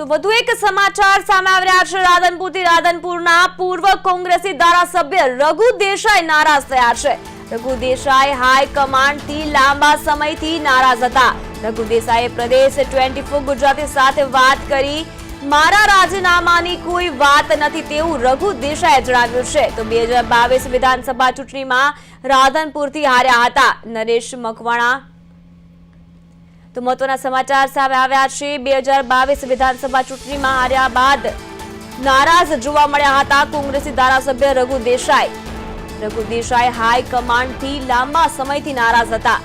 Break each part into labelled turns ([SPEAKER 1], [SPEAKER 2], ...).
[SPEAKER 1] તો વધુ એક સમાચાર સામે આવી રહ્યા છે. રાધનપુરથી રાધનપુરના પૂર્વ કોંગ્રેસી ધારાસભ્ય રઘુ દેસાઈ નારાજ થયા છે. રઘુ દેસાઈ હાઈકમાન્ડથી લાંબા સમયથી નારાજ હતા. રઘુ દેસાઈએ પ્રદેશ ટ્વેન્ટી ફોર ગુજરાતી સાથે વાત કરી. મારા રાજીનામાની કોઈ વાત નથી તેવું રઘુ દેસાઈએ જણાવ્યું છે. તો બે વિધાનસભા ચૂંટણીમાં રાધનપુરથી હાર્યા હતા. નરેશ મકવાણા તો મહત્વના સમાચાર સામે આવ્યા છે. બે હજાર બાવીસ વિધાનસભા ચૂંટણીમાં હાર્યા બાદ નારાજ જોવા મળ્યા હતા કોંગ્રેસી ધારાસભ્ય રઘુ દેસાઈ. રઘુ દેસાઈ હાઈકમાન્ડથી લાંબા સમયથી નારાજ હતા.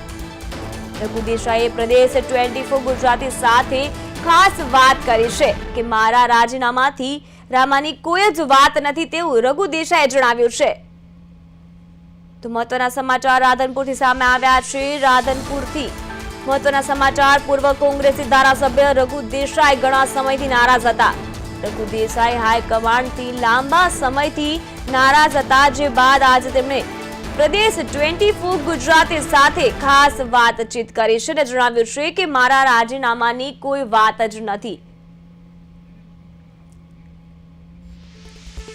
[SPEAKER 1] રઘુ દેસાઈએ પ્રદેશ ટ્વેન્ટી ફોર ગુજરાતી સાથે ખાસ વાત કરી છે કે મારા રાજીનામાથી રામાની કોઈ જ વાત નથી તેવું રઘુ દેસાઈએ જણાવ્યું છે. તો મહત્વના સમાચાર રાધનપુરથી સામે આવ્યા છે. રાધનપુરથી મહત્વના સમાચાર. પૂર્વ કોંગ્રેસી ધારાસભ્ય રઘુ દેસાઈ ઘણા સમયથી નારાજ હતા. રઘુ દેસાઈ હાઈકમાન્ડથી લાંબા સમયથી નારાજ હતા, જે બાદ આજે તેમણે પ્રદેશ ટ્વેન્ટી ફોર ગુજરાતી સાથે ખાસ વાતચીત કરી છે અને જણાવ્યું છે કે મારા રાજીનામાની કોઈ વાત જ નથી.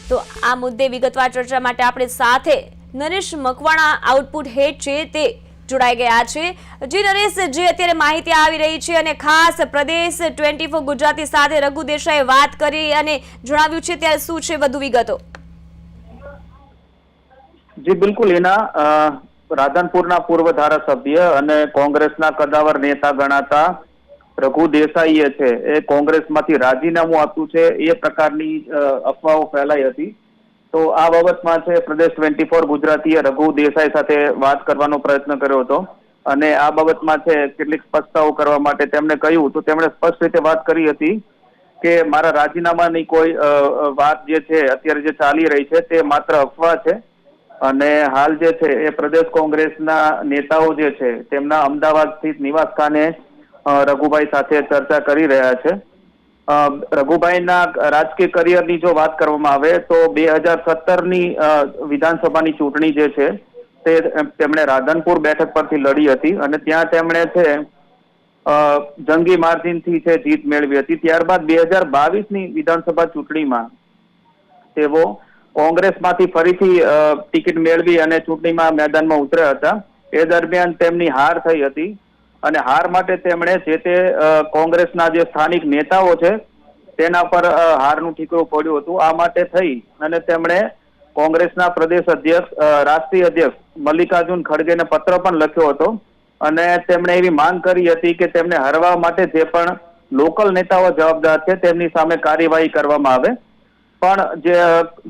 [SPEAKER 1] તો આ મુદ્દે વિગતવાર ચર્ચા માટે આપણે સાથે નરેશ મકવાણા આઉટપુટ હેડ છે તે જોડાઈ ગયા છે. જી નરેશ અત્યારે માહિતી આવી રહી છે અને ખાસ પ્રદેશ ટ્વેન્ટી ગુજરાતી સાથે રઘુ દેસાઈએ વાત કરી અને જણાવ્યું છે, ત્યારે શું છે વધુ વિગતો?
[SPEAKER 2] જી, બિલકુલ, એના રાધનપુરના પૂર્વ ધારાસભ્ય અને કોંગ્રેસના કદાવર નેતા ગણાતા રઘુ દેસાઈએ છે, એ કોંગ્રેસમાંથી રાજીનામું આપ્યું છે, એ પ્રકારની અફવાઓ ફેલાઈ હતી. તો આ બાબતમાં છે, પ્રદેશ ટ્વેન્ટી ફોર ગુજરાતીએ રઘુ દેસાઈ સાથે વાત કરવાનો પ્રયત્ન કર્યો હતો. અને આ બાબતમાં છે, કેટલીક સ્પષ્ટતાઓ કરવા માટે તેમણે કહ્યું, તો તેમણે સ્પષ્ટ રીતે વાત કરી હતી કે મારા રાજીનામાની કોઈ વાત જે છે, અત્યારે જે ચાલી રહી છે, તે માત્ર અફવા છે. અને હાલ જે છે, એ પ્રદેશ કોંગ્રેસના નેતાઓ જે છે, તેમના અમદાવાદ સ્થિત નિવાસ સ્થાને રઘુભાઈ સાથે ચર્ચા કરી રહ્યા છે. રઘુભાઈના રાજકીય કરિયરની જો વાત કરવામાં આવે, તો બે હજાર સત્તરની વિધાનસભાની ચૂંટણી જે છે, તે તેમણે રાધનપુર બેઠક પરથી લડી હતી અને ત્યાં તેમણે છે જંગી માર્જિનથી છે, જીત મેળવી હતી. ત્યારબાદ બે હજાર બાવીસની વિધાનસભા ચૂંટણીમાં તેઓ કોંગ્રેસમાંથી ફરીથી ટિકિટ મેળવી અને ચૂંટણીમાં મેદાનમાં ઉતર્યા હતા. એ દરમિયાન તેમની હાર થઈ હતી. અને હાર માટે તેમણે જે તે કોંગ્રેસના જે સ્થાનિક નેતાઓ છે, તેના પર હારનું ઠીકરું પડ્યું હતું. આ માટે થઈ અને તેમણે કોંગ્રેસના પ્રદેશ અધ્યક્ષ રાષ્ટ્રીય અધ્યક્ષ મલ્લિકાર્જુન ખડગેને પત્ર પણ લખ્યો હતો. અને તેમણે એવી માંગ કરી હતી કે તેમને હરવા માટે જે પણ લોકલ નેતાઓ જવાબદાર છે, તેમની સામે કાર્યવાહી કરવામાં આવે. પણ જે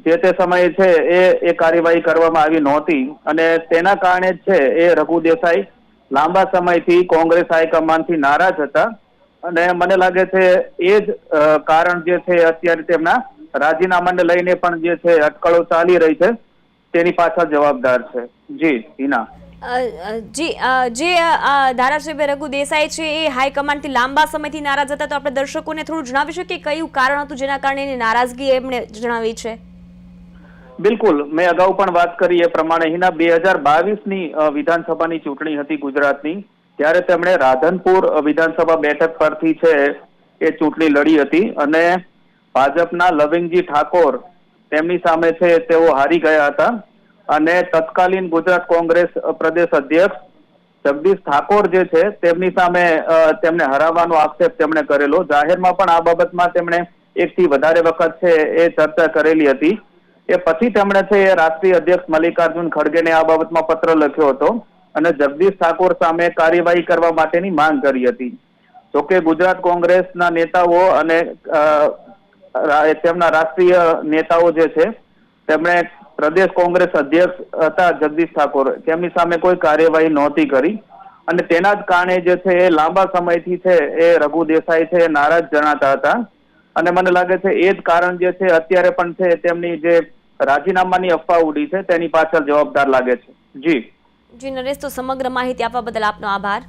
[SPEAKER 2] જે તે સમયે છે, એ એ કાર્યવાહી કરવામાં આવી નહોતી. અને તેના કારણે છે, એ રઘુ દેસાઈ લાંબા સમયથી કોંગ્રેસ હાઈકમાન્ડથી નારાજ હતા. અને મને લાગે છે એ જ કારણ જે છે અત્યારે તેમના રાજીનામાને લઈને પણ જે છે અટકળો ચાલી રહી છે, તેની પાછળ જવાબદાર છે. જી, હિના.
[SPEAKER 1] જી જે ધારાસભ્ય રઘુ દેસાઈ છે એ હાઈકમાન્ડથી લાંબા સમયથી નારાજ હતા, તો આપણે દર્શકોને થોડું જણાવી શકીએ કયું કારણ હતું જેના કારણે એની નારાજગી એમણે જણાવી છે?
[SPEAKER 2] બિલકુલ, મેં અગાઉ પણ વાત કરી એ પ્રમાણે હિના બે હજાર બાવીસની વિધાનસભાની ચૂંટણી હતી ગુજરાતની, ત્યારે તેમણે રાધનપુર વિધાનસભા બેઠક પરથી છે એ ચૂંટણી લડી હતી અને ભાજપના લવિંગજી ઠાકોર તેમની સામે છે તેઓ હારી ગયા હતા અને તત્કાલીન ગુજરાત કોંગ્રેસ પ્રદેશ અધ્યક્ષ જગદીશ ઠાકોર જે છે તેમની સામે તેમને હરાવવાનો આક્ષેપ તેમણે કરેલો. જાહેરમાં પણ આ બાબતમાં તેમણે એકથી વધારે વખત છે એ ચર્ચા કરેલી હતી. એ પછી તેમણે છે એ રાષ્ટ્રીય અધ્યક્ષ મલ્લિકાર્જુન ખડગેને આ બાબતમાં પત્ર લખ્યો હતો અને જગદીશ ઠાકોર સામે કાર્યવાહી કરવા માટેની માંગ કરી હતી. જોકે ગુજરાત કોંગ્રેસના નેતાઓ અને તેમના રાષ્ટ્રીય નેતાઓ જે છે, તેમણે પ્રદેશ કોંગ્રેસ અધ્યક્ષ હતા જગદીશ ઠાકોર. તેમની સામે કોઈ કાર્યવાહી નહોતી કરી અને તેના જ કારણે જે છે એ લાંબા સમયથી છે એ રઘુ દેસાઈ છે નારાજ જણાતા હતા. અને મને લાગે છે એ જ કારણ જે છે અત્યારે પણ છે તેમની જે રાજીનામાની અફવા ઉડી છે, તેની પાછળ જવાબદાર લાગે છે. જી.
[SPEAKER 1] જી નરેશ, તો સમગ્ર માહિતી આપવા બદલ આપનો આભાર.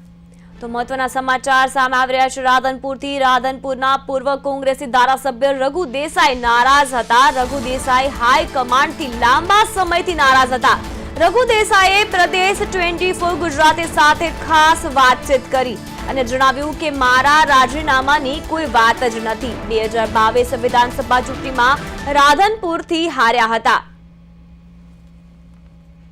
[SPEAKER 1] તો મહત્વના સમાચાર સામે આવી રહ્યા છે રાધનપુરથી. રાધનપુરના પૂર્વ કોંગ્રેસી ધારાસભ્ય રઘુ દેસાઈ નારાજ હતા. રઘુ દેસાઈ હાઈકમાન્ડથી લાંબા સમયથી નારાજ હતા. રઘુ દેસાઈએ પ્રદેશ ટ્વેન્ટી ફોર ગુજરાતી સાથે ખાસ વાતચીત કરી. અને જણાવ્યું કે મારા રાજીનામાની કોઈ વાત જ નથી. બે હજાર બાવીસ વિધાનસભા ચૂંટણીમાં રાધનપુરથી હાર્યા હતા.